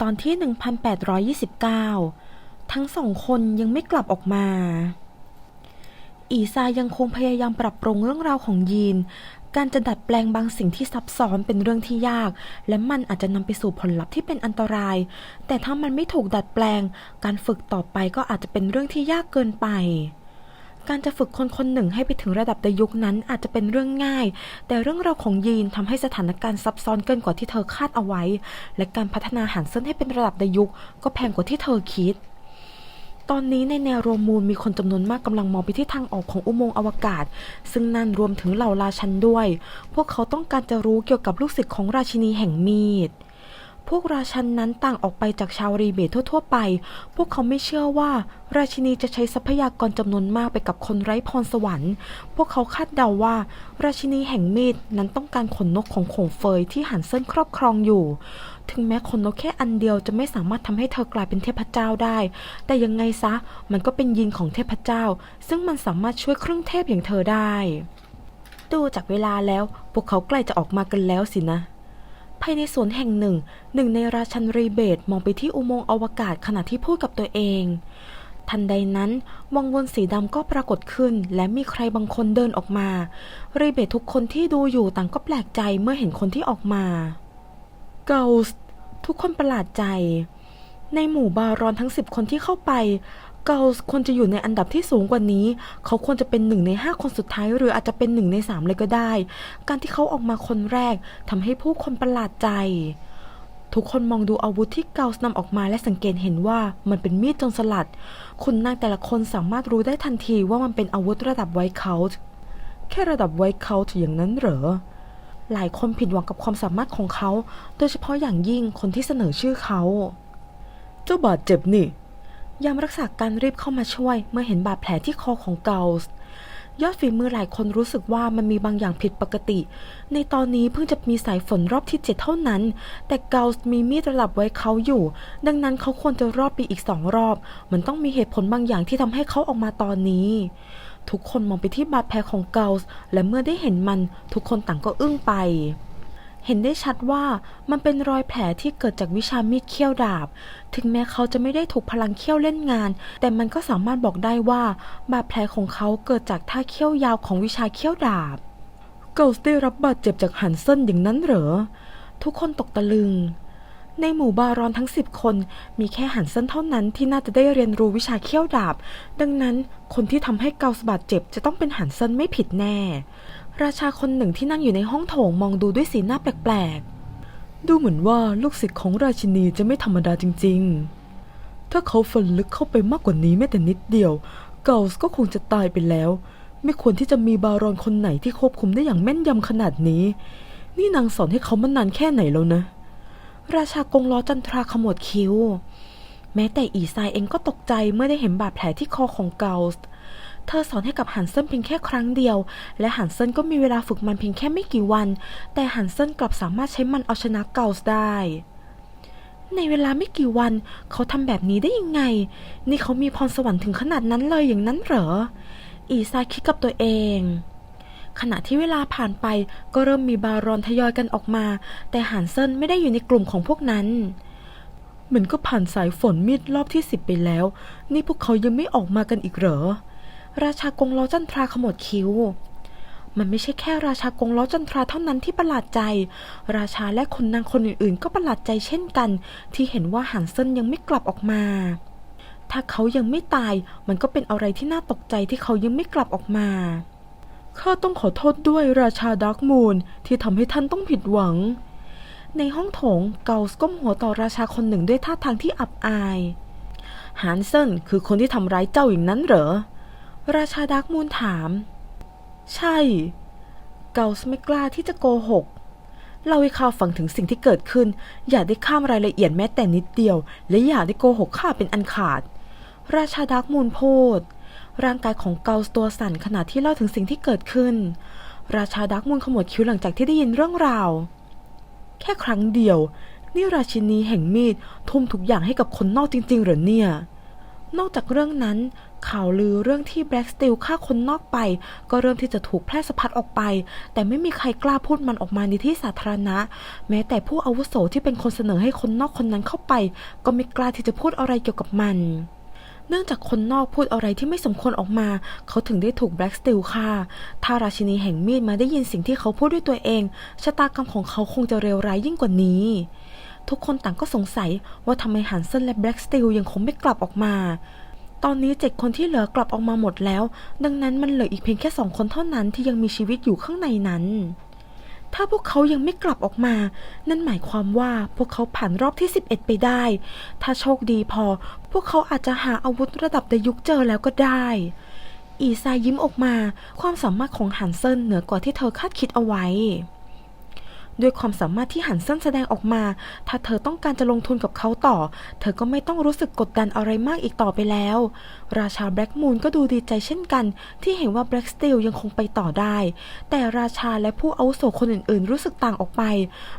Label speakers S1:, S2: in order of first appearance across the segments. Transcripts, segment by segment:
S1: ตอนที่ 1829 ทั้งสองคนยังไม่กลับออกมา อีซายังคงพยายามปรับปรุงเรื่องราวของยีน การจะดัดแปลงบางสิ่งที่ซับซ้อนเป็นเรื่องที่ยาก และมันอาจจะนำไปสู่ผลลัพธ์ที่เป็นอันตราย แต่ถ้ามันไม่ถูกดัดแปลง การฝึกต่อไปก็อาจจะเป็นเรื่องที่ยากเกินไป การจะฝึกคนคนหนึ่งให้ไปถึงระดับในยุคนั้นอาจจะเป็นเรื่องง่าย แต่เรื่องราวของยีนทำให้สถานการณ์ซับซ้อนเกินกว่าที่เธอคาดเอาไว้ และการพัฒนาหันเส้นให้เป็นระดับในยุค ก็แพงกว่าที่เธอคิด ตอนนี้ในแนวโรมูลมีคนจำนวนมากกำลังมองไปที่ทางออกของอุโมงค์อวกาศ ซึ่งนั่นรวมถึงเหล่าราชันด้วย พวกเขาต้องการจะรู้เกี่ยวกับลูกศิษย์ของราชินีแห่งมีด พวกราชันนั้นต่างออกไปจากชาวรีเบททั่ว ๆ ไป พวกเขาไม่เชื่อว่า ราชินีจะใช้ทรัพยากรจำนวนมากไปกับคนไร้พรสวรรค์ พวกเขาคาดเดาว่า ราชินีแห่งมีดนั้นต้องการขนนกของโขงเฟยที่หันเส้นครอบครองอยู่ ถึงแม้ขนนกแค่อันเดียวจะไม่สามารถทำให้เธอกลายเป็นเทพเจ้าได้ แต่ยังไงซะมันก็เป็นยีนของเทพเจ้า ซึ่งมันสามารถช่วยเครื่องเทพอย่างเธอได้ ดูจากเวลาแล้ว พวกเขาใกล้จะออกมากันแล้วสินะายในสวนแห่งหนึ่ง หนึ่งในราชันรีเบตมองไปที่อุโมงค์อวกาศขณะที่พูดกับตัวเอง ทันใดนั้นวังวนสีดำก็ปรากฏขึ้น และมีใครบางคนเดินออกมา รีเบตทุกคนที่ดูอยู่ต่างก็แปลกใจเมื่อเห็นคนที่ออกมา เกลส์ทุกคนประหลาดใจ ในหมู่บารอนทั้งสิบคนที่เข้าไป เกลส์ควรจะอยู่ในอันดับที่สูงกว่านี้ เขาควรจะเป็นหนึ่งในห้าคนสุดท้ายหรืออาจจะเป็นหนึ่งในสามเลยก็ได้ การที่เขาออกมาคนแรกทำให้ผู้คนประหลาดใจ ทุกคนมองดูอาวุธที่เกลส์นำออกมาและสังเกตเห็นว่ามันเป็นมีดจนสลัด คุณนางแต่ละคนสามารถรู้ได้ทันทีว่ามันเป็นอาวุธระดับไวเคาท์แค่ระดับไวเคาท์อย่างนั้นเหรอหลายคนผิดหวังกับความสามารถของเขา โดยเฉพาะอย่างยิ่งคนที่เสนอชื่อเขา เจ้าบาดเจ็บนี่ ยามรักษาการรีบเข้ามาช่วย เมื่อเห็นบาดแผลที่คอของเกลส์ยอดฝีมือหลายคนรู้สึกว่ามันมีบางอย่างผิดปกติ ในตอนนี้เพิ่งจะมีสายฝนรอบที่เจ็ดเท่านั้น แต่เกลส์มีมีดระดับไว้เขาอยู่ ดังนั้นเขาควรจะรอบไปอีกสองรอบ มันต้องมีเหตุผลบางอย่างที่ทำให้เขาออกมาตอนนี้ ทุกคนมองไปที่บาดแผลของเกลส์และเมื่อได้เห็นมัน ทุกคนต่างก็อึ้งไป เห็นได้ชัดว่ามันเป็นรอยแผลที่เกิดจากวิชามีดเขี้ยวดาบ ถึงแม้เขาจะไม่ได้ถูกพลังเขี้ยวเล่นงาน แต่มันก็สามารถบอกได้ว่า บาดแผลของเขาเกิดจากท่าเขี้ยวยาวของวิชาเขี้ยวดาบ เกลส์ได้รับบาดเจ็บจากฮันเซนอย่างนั้นเหรอ ทุกคนตกตะลึง ในหมู่บารอนทั้งสิบคน มีแค่หันเส้นเท่านั้นที่น่าจะได้เรียนรู้วิชาเขี้ยวดาบ ดังนั้นคนที่ทำให้เกาสบาดเจ็บจะต้องเป็นหันเส้นไม่ผิดแน่ ราชาคนหนึ่งที่นั่งอยู่ในห้องโถงมองดูด้วยสีหน้าแปลกๆ ดูเหมือนว่าลูกศิษย์ของราชินีจะไม่ธรรมดาจริง ๆ ถ้าเขาฝันลึกเข้าไปมากกว่านี้แม้แต่นิดเดียว เกลส์ก็คงจะตายไปแล้ว ไม่ควรที่จะมีบารอนคนไหนที่ควบคุมได้อย่างแม่นยำขนาดนี้ นี่นางสอนให้เขามานานแค่ไหนแล้วนะ ราชากงล้อจันทราขมวดคิ้ว แม้แต่อีซายเองก็ตกใจเมื่อได้เห็นบาดแผลที่คอของเกลส์ เธอสอนให้กับฮันเซนเพียงแค่ครั้งเดียว และฮันเซนก็มีเวลาฝึกมันเพียงแค่ไม่กี่วัน แต่ฮันเซนกลับสามารถใช้มันเอาชนะเกลส์ได้ ในเวลาไม่กี่วัน เขาทำแบบนี้ได้ยังไง นี่เขามีพรสวรรค์ถึงขนาดนั้นเลยอย่างนั้นเหรอ อีซาคิดกับตัวเองขณะที่เวลาผ่านไปก็เริ่มมีบารอนทยอยกันออกมา แต่ฮันเซนไม่ได้อยู่ในกลุ่มของพวกนั้นมันก็ผ่านสายฝนมีดรอบที่สิบไปแล้ว นี่พวกเขายังไม่ออกมากันอีกเหรอ ราชากงล้อจันทราขมวดคิ้ว มันไม่ใช่แค่ราชากงล้อจันทราเท่านั้นที่ประหลาดใจ ราชาและคนนางคนอื่นๆ ก็ประหลาดใจเช่นกัน ที่เห็นว่าฮันเซนยังไม่กลับออกมา ถ้าเขายังไม่ตาย มันก็เป็นอะไรที่น่าตกใจที่เขายังไม่กลับออกมาข้าต้องขอโทษด้วยราชาดาร์กมูนที่ทำให้ท่านต้องผิดหวัง ในห้องโถงเกลส์ก้มหัวต่อราชาคนหนึ่งด้วยท่าทางที่อับอายฮันเซนคือคนที่ทำร้ายเจ้าอย่างนั้นเหรอ ราชาดาร์กมูนถาม ใช่ เกลส์ไม่กล้าที่จะโกหกเล่าให้ข้าฟังถึงสิ่งที่เกิดขึ้น อย่าได้ข้ามรายละเอียดแม้แต่นิดเดียว และอย่าได้โกหกข้าเป็นอันขาด ราชาดาร์กมูนพูด ร่างกายของเกลส์ตัวสั่นขณะที่เล่าถึงสิ่งที่เกิดขึ้น ราชาดาร์กมูนขมวดคิ้วหลังจากที่ได้ยินเรื่องราว แค่ครั้งเดียว นี่ราชินีแห่งมีดทุ่มทุกอย่างให้กับคนนอกจริง ๆ หรือเนี่ย นอกจากเรื่องนั้น ข่าวลือเรื่องที่แบล็กสตีลฆ่าคนนอกไป ก็เริ่มที่จะถูกแพร่สะพัดออกไป แต่ไม่มีใครกล้าพูดมันออกมาในที่สาธารณะ แม้แต่ผู้อาวุโสที่เป็นคนเสนอให้คนนอกคนนั้นเข้าไป ก็ไม่กล้าที่จะพูดอะไรเกี่ยวกับมันเนื่องจากคนนอกพูดอะไรที่ไม่สมควรออกมา เขาถึงได้ถูกแบล็กสตีลฆ่า ถ้าราชินีแห่งมีดมาได้ยินสิ่งที่เขาพูดด้วยตัวเอง ชะตากรรมของเขาคงจะเลวร้ายยิ่งกว่านี้ ทุกคนต่างก็สงสัยว่าทำไมฮันเซนและแบล็กสตีลยังคงไม่กลับออกมา ตอนนี้เจ็ดคนที่เหลือกลับออกมาหมดแล้ว ดังนั้นมันเหลืออีกเพียงแค่สองคนเท่านั้นที่ยังมีชีวิตอยู่ข้างในนั้น ถ้าพวกเขายังไม่กลับออกมา นั่นหมายความว่าพวกเขาผ่านรอบที่ 11 ไปได้ ถ้าโชคดีพอ พวกเขาอาจจะหาอาวุธระดับดยุคเจอแล้วก็ได้อีซายยิ้มออกมา ความสามารถของฮันเซนเหนือกว่าที่เธอคาดคิดเอาไว้ ด้วยความสามารถที่หันเส้นแสดงออกมา ถ้าเธอต้องการจะลงทุนกับเขาต่อ เธอก็ไม่ต้องรู้สึกกดดันอะไรมากอีกต่อไปแล้ว ราชาแบล็กมูนก็ดูดีใจเช่นกัน ที่เห็นว่าแบล็กสตีลยังคงไปต่อได้ แต่ราชาและผู้อาวุโสคนอื่นๆ รู้สึกต่างออกไป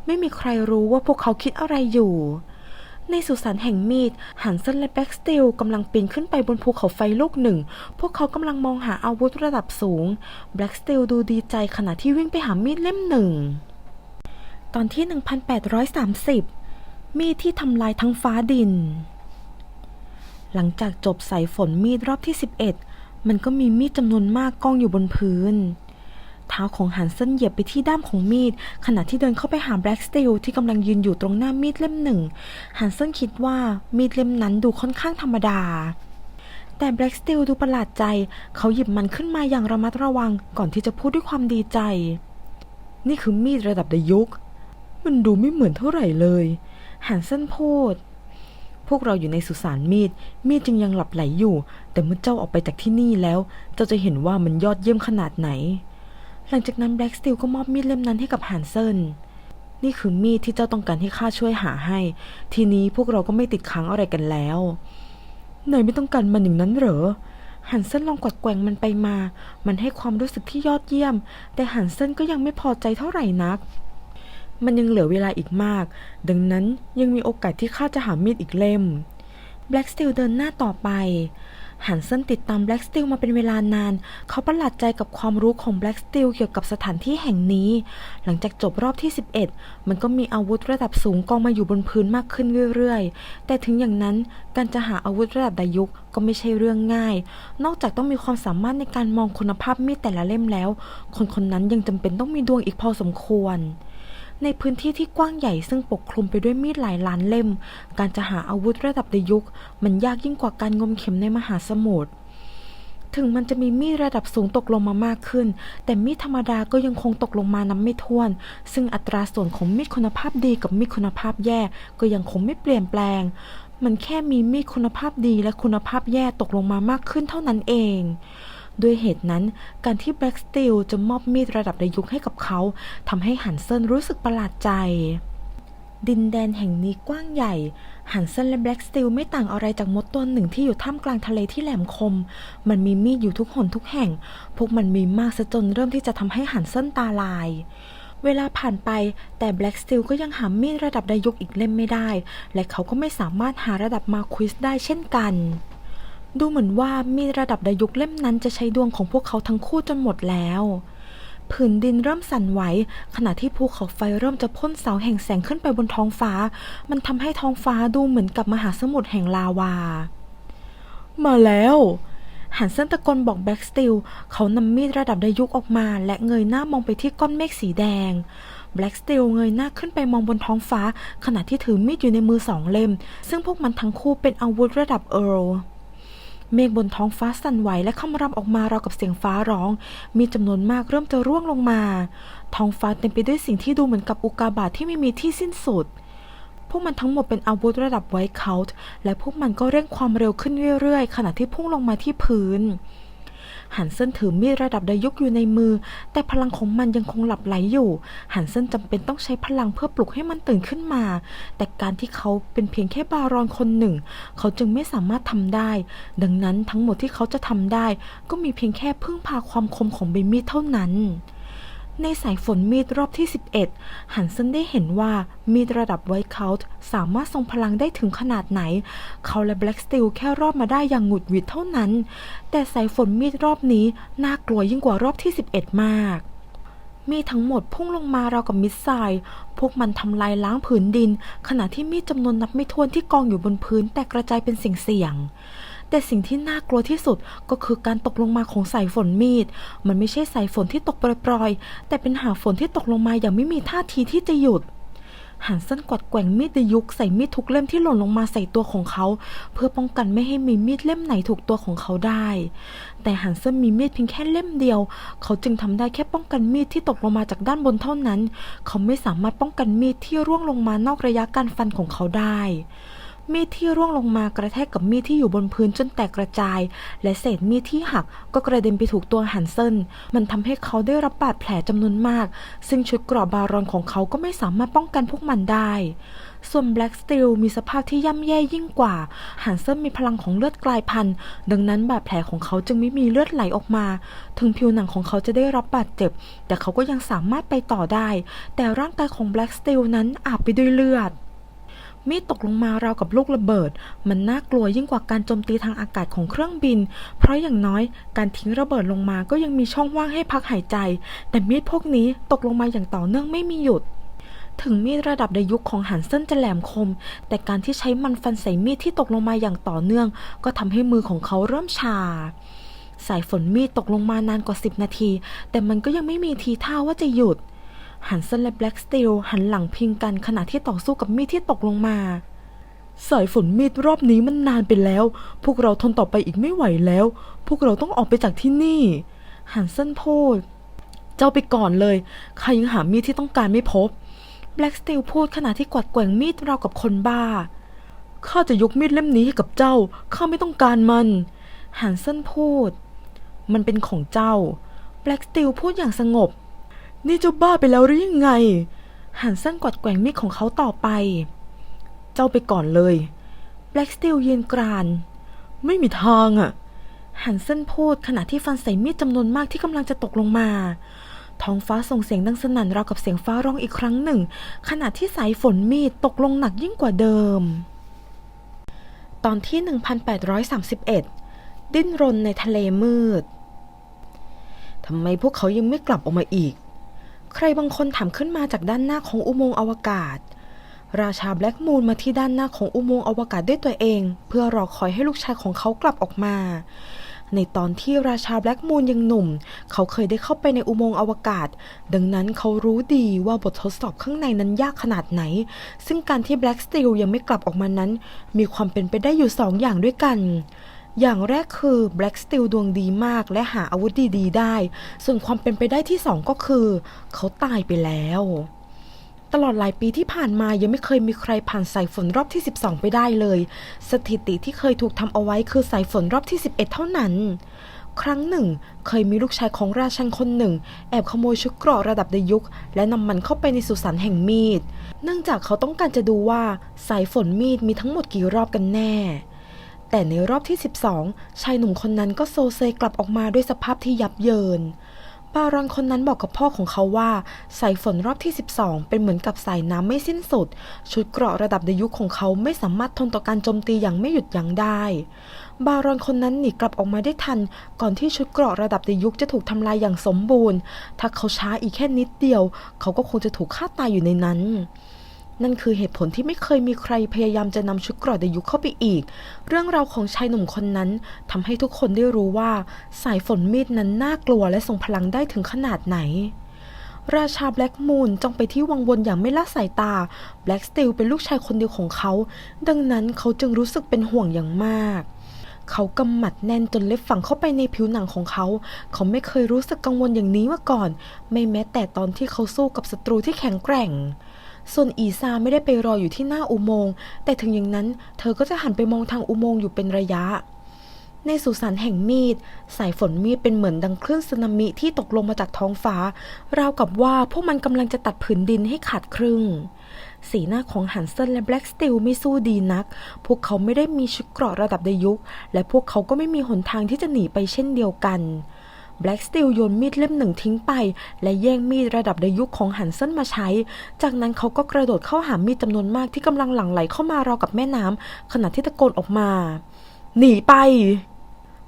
S1: ไม่มีใครรู้ว่าพวกเขาคิดอะไรอยู่ในสุสานแห่งมีด หันเซนและแบ็กสติลกำลังปีนขึ้นไปบนภูเขาไฟลูกหนึ่ง พวกเขากำลังมองหาอาวุธระดับสูง แบล็กสติลดูดีใจขณะที่วิ่งไปหามีดเล่มหนึ่ง ตอนที่ 1830 มีดที่ทำลายทั้งฟ้าดิน หลังจากจบสายฝนมีดรอบที่ 11 มันก็มีมีดจำนวนมากกองอยู่บนพื้น เท้าของฮันเซนเหยียบไปที่ด้ามของมีด ขณะที่เดินเข้าไปหาแบล็กสตีลที่กำลังยืนอยู่ตรงหน้ามีดเล่มหนึ่งฮันเซนคิดว่ามีดเล่มนั้นดูค่อนข้างธรรมดาแต่แบล็กสตีลดูประหลาดใจ เขาหยิบมันขึ้นมาอย่างระมัดระวังก่อนที่จะพูดด้วยความดีใจ นี่คือมีดระดับดยุค มันดูไม่เหมือนเท่าไหร่เลยฮันเซนพูดพวกเราอยู่ในสุสานมีด มีดจึงยังหลับไหลอยู่ แต่เมื่อเจ้าออกไปจากที่นี่แล้ว เจ้าจะเห็นว่ามันยอดเยี่ยมขนาดไหน หลังจากนั้นแบล็กสตีลก็มอบมีดเล่มนั้นให้กับฮันเซนนี่คือมีดที่เจ้าต้องการให้ข้าช่วยหาให้ ทีนี้พวกเราก็ไม่ติดค้างอะไรกันแล้วนายไม่ต้องการมันอย่างนั้นเหรอฮันเซนลองกวัดแกว่งมันไปมา มันให้ความรู้สึกที่ยอดเยี่ยม แต่ฮันเซนก็ยังไม่พอใจเท่าไหร่นัก มันยังเหลือเวลาอีกมาก ดังนั้นยังมีโอกาสที่ข้าจะหามีดอีกเล่มแบล็กสตีลเดินหน้าต่อไปฮันเซนติดตามแบล็กสตีลมาเป็นเวลานาน เขาประหลาดใจกับความรู้ของแบล็กสตีลเกี่ยวกับสถานที่แห่งนี้ หลังจากจบรอบที่ 11 มันก็มีอาวุธระดับสูงกองมาอยู่บนพื้นมากขึ้นเรื่อยๆ แต่ถึงอย่างนั้นการจะหาอาวุธระดับดายุคก็ไม่ใช่เรื่องง่าย นอกจากต้องมีความสามารถในการมองคุณภาพมีดแต่ละเล่มแล้ว คนคนนั้นยังจำเป็นต้องมีดวงอีกพอสมควร ในพื้นที่ที่กว้างใหญ่ซึ่งปกคลุมไปด้วยมีดหลายล้านเล่ม การจะหาอาวุธระดับดยุค มันยากยิ่งกว่าการงมเข็มในมหาสมุทรถึงมันจะมีมีดระดับสูงตกลงมามากขึ้น แต่มีดธรรมดาก็ยังคงตกลงมานับไม่ถ้วน ซึ่งอัตราส่วนของมีดคุณภาพดีกับมีดคุณภาพแย่ก็ยังคงไม่เปลี่ยนแปลง มันแค่มีมีดคุณภาพดีและคุณภาพแย่ตกลงมามากขึ้นเท่านั้นเอง ด้วยเหตุนั้นการที่แบล็กสตีลจะมอบมีดระดับระยุกให้กับเขาทำให้ฮันเซนรู้สึกประหลาดใจ ดินแดนแห่งนี้กว้างใหญ่ฮันเซนและแบล็กสตีลไม่ต่างอะไรจากมดตัวหนึ่งที่อยู่ท่ามกลางทะเลที่แหลมคม มันมีมีดอยู่ทุกหนทุกแห่ง พวกมันมีมากซะจนเริ่มที่จะทำให้ฮันเซนตาลายเวลาผ่านไปแต่แบล็กสตีลก็ยังหามีดระดับไดยุกอีกเล่มไม่ได้ และเขาก็ไม่สามารถหาระดับมาควิสได้เช่นกัน ดูเหมือนว่ามีระดับดายุกเล่มนั้นจะใช้ดวงของพวกเขาทั้งคู่จนหมดแล้วผืนดินเริ่มสั่นไหวขณะที่ภูเขาไฟเริ่มจะพ่นเสาแห่งแสงขึ้นไปบนท้องฟ้า มันทำให้ท้องฟ้าดูเหมือนกับมหาสมุทรแห่งลาวา มาแล้วหันเส้นตะกนบอกแบล็กสติลเขานำมีดระดับดายุกออกมา และเงยหน้ามองไปที่ก้อนเมฆสีแดงแบล็กสติลเงยหน้าขึ้นไปมองบนท้องฟ้า ขณะที่ถือมีดอยู่ในมือสองเล่ม ซึ่งพวกมันทั้งคู่เป็นอาวุธระดับเอิร์ล เมฆบนท้องฟ้าสั่นไหวและคำรำออกมาราวกับเสียงฟ้าร้อง มีจำนวนมากเริ่มจะร่วงลงมา ท้องฟ้าเต็มไปด้วยสิ่งที่ดูเหมือนกับอุกาบาตที่ไม่มีที่สิ้นสุด พวกมันทั้งหมดเป็นอาวุธระดับไวท์เคาท์และพวกมันก็เร่งความเร็วขึ้นเรื่อยๆ ขณะที่พุ่งลงมาที่พื้น หันเส้นถือมีดระดับดายุกอยู่ในมือ แต่พลังของมันยังคงหลับไหลอยู่ หันเส้นจำเป็นต้องใช้พลังเพื่อปลุกให้มันตื่นขึ้นมา แต่การที่เขาเป็นเพียงแค่บารอนคนหนึ่ง เขาจึงไม่สามารถทำได้ ดังนั้นทั้งหมดที่เขาจะทำได้ ก็มีเพียงแค่พึ่งพาความคมของใบมีดเท่านั้น ในสายฝนมีดรอบที่ 11ฮันเซนได้เห็นว่ามีดระดับไวท์เคาท์สามารถทรงพลังได้ถึงขนาดไหน เขาและแบล็กสตีลแค่รอดมาได้อย่างหงุดหวิดเท่านั้น แต่สายฝนมีดรอบนี้น่ากลัวยิ่งกว่ารอบที่ 11 มากมีทั้งหมดพุ่งลงมาราวกับมิสไซล์ พวกมันทำลายล้างผืนดิน ขณะที่มีดจำนวนนับไม่ถ้วนที่กองอยู่บนพื้นแตกกระจายเป็นสิ่งเสี่ยง แต่สิ่งที่น่ากลัวที่สุดก็คือการตกลงมาของสายฝนมีด มันไม่ใช่สายฝนที่ตกปรอยๆ แต่เป็นหาฝนที่ตกลงมาอย่างไม่มีท่าทีที่จะหยุดหันเส้นกวัดแกว่งมีดยุคใส่มีดทุกเล่มที่หล่นลงมาใส่ตัวของเขา เพื่อป้องกันไม่ให้มีมีดเล่มไหนถูกตัวของเขาได้ แต่หันเส้นมีมีดเพียงแค่เล่มเดียว เขาจึงทำได้แค่ป้องกันมีดที่ตกลงมาจากด้านบนเท่านั้น เขาไม่สามารถป้องกันมีดที่ร่วงลงมานอกระยะการฟันของเขาได้ มีดที่ร่วงลงมากระแทกกับมีดที่อยู่บนพื้นจนแตกกระจาย และเศษมีดที่หักก็กระเด็นไปถูกตัวฮันเซนมันทำให้เขาได้รับบาดแผลจำนวนมาก ซึ่งชุดเกราะบารอนของเขาก็ไม่สามารถป้องกันพวกมันได้ ส่วนแบล็กสตีลมีสภาพที่ย่ำแย่ยิ่งกว่าฮันเซนมีพลังของเลือดกลายพันธุ์ดังนั้นบาดแผลของเขาจึงไม่มีเลือดไหลออกมา ถึงผิวหนังของเขาจะได้รับบาดเจ็บ แต่เขาก็ยังสามารถไปต่อได้ แต่ร่างกายของแบล็กสตีลนั้นอาบไปด้วยเลือด มีดตกลงมาราวกับลูกระเบิด มันน่ากลัวยิ่งกว่าการโจมตีทางอากาศของเครื่องบิน เพราะอย่างน้อยการทิ้งระเบิดลงมาก็ยังมีช่องว่างให้พักหายใจ แต่มีดพวกนี้ตกลงมาอย่างต่อเนื่องไม่มีหยุดถึงมีดระดับในยุคของหันเส้นจะแหลมคม แต่การที่ใช้มันฟันใส่มีดที่ตกลงมาอย่างต่อเนื่อง ก็ทำให้มือของเขาเริ่มชา สายฝนมีดตกลงมานานกว่า 10 นาที แต่มันก็ยังไม่มีทีท่าว่าจะหยุด หันเซนและแบล็กสตีลหันหลังพิงกันขณะที่ต่อสู้กับมีดที่ตกลงมา สายฝนมีดรอบนี้มันนานไปแล้ว พวกเราทนต่อไปอีกไม่ไหวแล้ว พวกเราต้องออกไปจากที่นี่ หันเซนพูด เจ้าไปก่อนเลยข้ายังหามีดที่ต้องการไม่พบ แบล็กสตีลพูดขณะที่กวัดแกว่งมีดราวกับคนบ้า ข้าจะยกมีดเล่มนี้ให้กับเจ้า ข้าไม่ต้องการมัน หันเซนพูด มันเป็นของเจ้า แบล็กสตีลพูดอย่างสงบ นี่เจ้าบ้าไปแล้วหรือยังไง หันเส้นกวัดแกว่งมีดของเขาต่อไป เจ้าไปก่อนเลยแบล็กสตีลยืนกราน ไม่มีทางอะหันเส้นพูดขณะที่ฟันใส่มีดจำนวนมากที่กำลังจะตกลงมาท้องฟ้าส่งเสียงดังสนั่นราวกับเสียงฟ้าร้องอีกครั้งหนึ่ง ขณะที่สายฝนมีดตกลงหนักยิ่งกว่าเดิม ตอนที่ 1831 ดิ้นรนในทะเลมืดทำไมพวกเขายังไม่กลับออกมาอีก ใครบางคนถามขึ้นมาจากด้านหน้าของอุโมงค์อวกาศ ราชาแบล็กมูนมาที่ด้านหน้าของอุโมงค์อวกาศด้วยตัวเอง เพื่อรอคอยให้ลูกชายของเขากลับออกมา ในตอนที่ราชาแบล็กมูนยังหนุ่ม เขาเคยได้เข้าไปในอุโมงค์อวกาศ ดังนั้นเขารู้ดีว่าบททดสอบข้างในนั้นยากขนาดไหน ซึ่งการที่แบล็กสตีลยังไม่กลับออกมานั้น มีความเป็นไปได้อยู่สองอย่างด้วยกัน อย่างแรกคือ Black Steel ดวงดีมากและหาอาวุธดีๆ ได้ ส่วนความเป็นไปได้ที่สองก็คือ เขาตายไปแล้ว ตลอดหลายปีที่ผ่านมายังไม่เคยมีใครผ่านสายฝนรอบที่ 12 ไปได้เลย สถิติที่เคยถูกทำเอาไว้คือสายฝนรอบที่ 11 เท่านั้นครั้งหนึ่ง เคยมีลูกชายของราชันคนหนึ่ง แอบขโมยชุดเกราะระดับในยุค และนำมันเข้าไปในสุสานแห่งมีด เนื่องจากเขาต้องการจะดูว่าสายฝนมีดมีทั้งหมดกี่รอบกันแน่ แต่ในรอบที่ 12 ชายหนุ่มคนนั้นก็โซเซกลับออกมาด้วยสภาพที่ยับเยิน บารอนคนนั้นบอกกับพ่อของเขาว่า สายฝนรอบที่ 12 เป็นเหมือนกับสายน้ำไม่สิ้นสุด ชุดเกราะระดับในยุคของเขาไม่สามารถทนต่อการโจมตีอย่างไม่หยุดยั้งได้ บารอนคนนั้นหนีกลับออกมาได้ทัน ก่อนที่ชุดเกราะระดับในยุคจะถูกทำลายอย่างสมบูรณ์ ถ้าเขาช้าอีกแค่นิดเดียว เขาก็คงจะถูกฆ่าตายอยู่ในนั้น นั่นคือเหตุผลที่ไม่เคยมีใครพยายามจะนำชุดเกราะในยุคเข้าไปอีก เรื่องราวของชายหนุ่มคนนั้นทำให้ทุกคนได้รู้ว่า สายฝนมีดนั้นน่ากลัวและทรงพลังได้ถึงขนาดไหน ราชาแบล็กมูนจ้องไปที่วังวนอย่างไม่ละสายตา แบล็กสตีลเป็นลูกชายคนเดียวของเขา ดังนั้นเขาจึงรู้สึกเป็นห่วงอย่างมากเขากำหมัดแน่นจนเล็บฝังเข้าไปในผิวหนังของเขา เขาไม่เคยรู้สึกกังวลอย่างนี้มาก่อน ไม่แม้แต่ตอนที่เขาสู้กับศัตรูที่แข็งแกร่ง ส่วนอีซาไม่ได้ไปรออยู่ที่หน้าอุโมงค์ แต่ถึงอย่างนั้น เธอก็จะหันไปมองทางอุโมงค์อยู่เป็นระยะ ในสุสานแห่งมีด สายฝนมีดเป็นเหมือนดังคลื่นสึนามิที่ตกลงมาจากท้องฟ้า ราวกับว่าพวกมันกำลังจะตัดผืนดินให้ขาดครึ่ง สีหน้าของฮันเซนและแบล็กสตีลไม่สู้ดีนัก พวกเขาไม่ได้มีชุดเกราะระดับในยุค และพวกเขาก็ไม่มีหนทางที่จะหนีไปเช่นเดียวกัน แบล็กสตีลโยนมีดเล่มหนึ่งทิ้งไป และแย่งมีดระดับในยุคของฮันเซนมาใช้ จากนั้นเขาก็กระโดดเข้าหามีดจำนวนมากที่กำลังหลั่งไหลเข้ามาราวกับแม่น้ำขณะที่ตะโกนออกมา หนีไป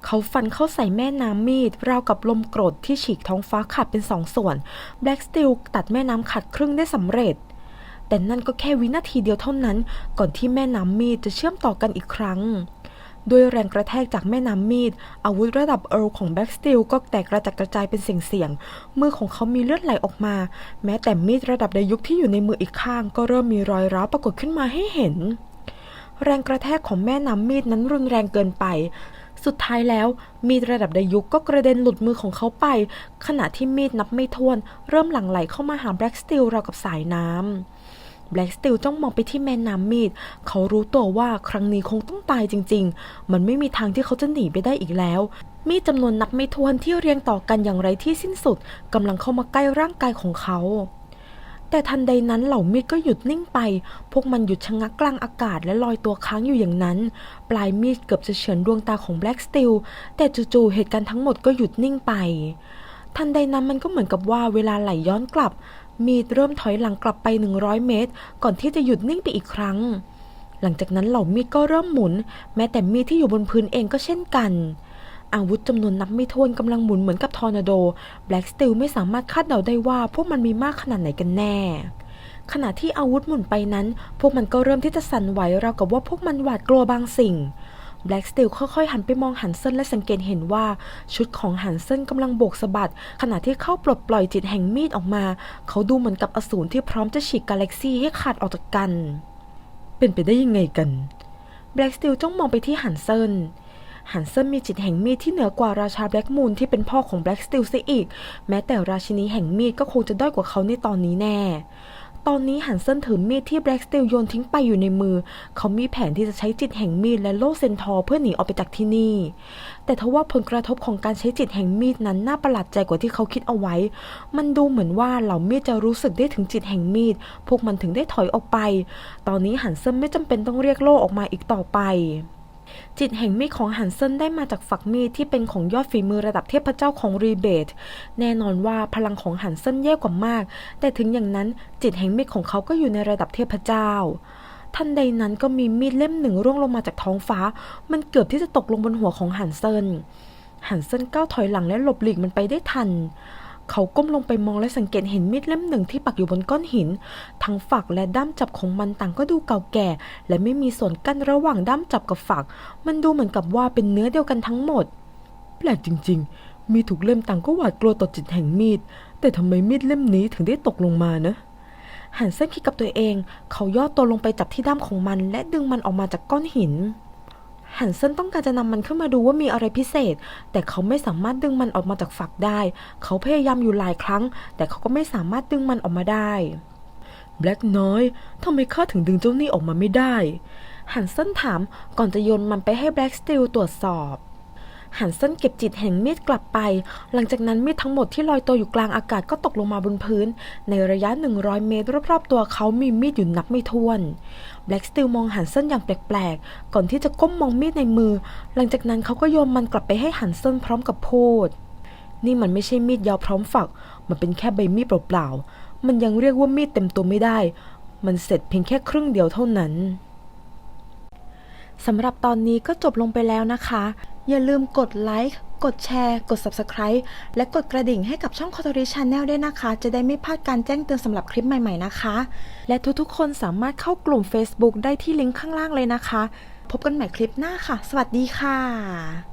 S1: เขาฟันเข้าใส่แม่น้ำมีด ราวกับลมกรดที่ฉีกท้องฟ้าขาดเป็นสองส่วนแบล็กสตีลตัดแม่น้ำขาดครึ่งได้สำเร็จ แต่นั่นก็แค่วินาทีเดียวเท่านั้น ก่อนที่แม่น้ำมีดจะเชื่อมต่อกันอีกครั้ง ด้วยแรงกระแทกจากแม่น้ำมีด อาวุธระดับเอิร์ลของแบ็กสตีลก็แตกกระจัดกระจายเป็นเสียงๆมือของเขามีเลือดไหลออกมา แม้แต่มีดระดับในยุคที่อยู่ในมืออีกข้าง ก็เริ่มมีรอยร้าวปรากฏขึ้นมาให้เห็น แรงกระแทกของแม่น้ำมีดนั้นรุนแรงเกินไปสุดท้ายแล้ว มีดระดับดยุกก็กระเด็นหลุดมือของเขาไป ขณะที่มีดนับไม่ถ้วน เริ่มหลั่งไหลเข้ามาหาแบล็กสตีลราวกับสายน้ำ แบล็กสตีลจ้องมองไปที่แม่น้ำมีด เขารู้ตัวว่าครั้งนี้คงต้องตายจริง ๆ มันไม่มีทางที่เขาจะหนีไปได้อีกแล้ว มีดจำนวนนับไม่ถ้วนที่เรียงต่อกันอย่างไรที่สิ้นสุดกำลังเข้ามาใกล้ร่างกายของเขาแต่ทันใดนั้นเหล่ามีดก็หยุดนิ่งไป พวกมันหยุดชะงักกลางอากาศและลอยตัวค้างอยู่อย่างนั้น ปลายมีดเกือบจะเฉือนดวงตาของแบล็กสตีลแต่จู่ๆเหตุการณ์ทั้งหมดก็หยุดนิ่งไป ทันใดนั้นมันก็เหมือนกับว่าเวลาไหลย้อนกลับ มีดเริ่มถอยหลังกลับไป 100 เมตร ก่อนที่จะหยุดนิ่งไปอีกครั้ง หลังจากนั้นเหล่ามีดก็เริ่มหมุน แม้แต่มีดที่อยู่บนพื้นเองก็เช่นกัน อาวุธจำนวนนับไม่ถ้วนกำลังหมุนเหมือนกับทอร์นาโดแบล็กสตีลไม่สามารถคาดเดาได้ว่าพวกมันมีมากขนาดไหนกันแน่ ขณะที่อาวุธหมุนไปนั้น พวกมันก็เริ่มที่จะสั่นไหวราวกับว่าพวกมันหวาดกลัวบางสิ่ง แบล็กสตีลค่อยๆ หันไปมองฮันเซนและสังเกตเห็นว่า ชุดของฮันเซนกำลังโบกสะบัด ขณะที่เข้าปลดปล่อยจิตแห่งมีดออกมา เขาดูเหมือนกับอสูรที่พร้อมจะฉีกกาแล็กซี่ให้ขาดออกจากกัน เป็นไปได้ยังไงกันแบล็กสตีลจ้องมองไปที่ฮันเซนฮันเซนมีจิตแห่งมีดที่เหนือกว่าราชาแบล็กมูนที่เป็นพ่อของแบล็กสตีลเสียอีก แม้แต่ราชินีแห่งมีดก็คงจะด้อยกว่าเขาในตอนนี้แน่ ตอนนี้ฮันเซนถือมีดที่แบล็กสตีลโยนทิ้งไปอยู่ในมือ เขามีแผนที่จะใช้จิตแห่งมีดและโล่เซนทอร์เพื่อหนีออกไปจากที่นี่ แต่ทว่าผลกระทบของการใช้จิตแห่งมีดนั้นน่าประหลาดใจกว่าที่เขาคิดเอาไว้ มันดูเหมือนว่าเหล่ามีดจะรู้สึกได้ถึงจิตแห่งมีด พวกมันถึงได้ถอยออกไป ตอนนี้ฮันเซนไม่จำเป็นต้องเรียกโล่ออกมาอีกต่อไป จิตแห่งมีดของฮันเซนได้มาจากฝักมีดที่เป็นของยอดฝีมือระดับเทพเจ้าของรีเบตแน่นอนว่าพลังของฮันเซนแย่กว่ามาก แต่ถึงอย่างนั้นจิตแห่งมีดของเขาก็อยู่ในระดับเทพเจ้าทันใดนั้นก็มีมีดเล่มหนึ่งร่วงลงมาจากท้องฟ้า มันเกือบที่จะตกลงบนหัวของฮันเซนฮันเซนก้าวถอยหลังและหลบหลีกมันไปได้ทัน เขาก้มลงไปมองและสังเกตเห็นมีดเล่มหนึ่งที่ปักอยู่บนก้อนหิน ทั้งฝักและด้ามจับของมันต่างก็ดูเก่าแก่ และไม่มีส่วนกั้นระหว่างด้ามจับกับฝัก มันดูเหมือนกับว่าเป็นเนื้อเดียวกันทั้งหมด แปลกจริง ๆ มีถูกเล่มต่างก็หวาดกลัวต่อจิตแห่งมีด แต่ทำไมมีดเล่มนี้ถึงได้ตกลงมานะหันเส้นคิดกับตัวเอง เขาย่อตัวลงไปจับที่ด้ามของมัน และดึงมันออกมาจากก้อนหิน ฮันเซนต้องการจะนำมันขึ้นมาดูว่ามีอะไรพิเศษ แต่เขาไม่สามารถดึงมันออกมาจากฝักได้ เขาพยายามอยู่หลายครั้ง แต่เขาก็ไม่สามารถดึงมันออกมาได้แบล็กน้อยทำไมข้าถึงดึงเจ้านี่ออกมาไม่ได้ฮันเซนถามก่อนจะโยนมันไปให้แบล็กสตีลตรวจสอบฮันเซนเก็บจิตแห่งมีดกลับไป หลังจากนั้นมีดทั้งหมดที่ลอยตัวอยู่กลางอากาศก็ตกลงมาบนพื้น ในระยะ 100 เมตรรอบๆตัวเขามีมีดอยู่นับไม่ถ้วน แบล็กสติลมองหันเซนอย่างแปลกๆ ก่อนที่จะก้มมองมีดในมือ หลังจากนั้นเขาก็โยนมันกลับไปให้หันเซนพร้อมกับพูด นี่มันไม่ใช่มีดยาวพร้อมฝัก มันเป็นแค่ใบมีดเปล่าๆ มันยังเรียกว่ามีดเต็มตัวไม่ได้ มันเสร็จเพียงแค่ครึ่งเดียวเท่านั้นสำหรับตอนนี้ก็จบลงไปแล้วนะคะอย่าลืมกดไลค์ กดแชร์ กด Subscribe และกดกระดิ่งให้กับช่อง c o t o r i Channel ด้วยนะคะ จะได้ไม่พลาดการแจ้งเตือนสำหรับคลิปใหม่ๆนะคะ และทุกๆ คนสามารถเข้ากลุ่ม Facebook ได้ที่ลิงก์ข้างล่างเลยนะคะ พบกันใหม่คลิปหน้าค่ะ สวัสดีค่ะ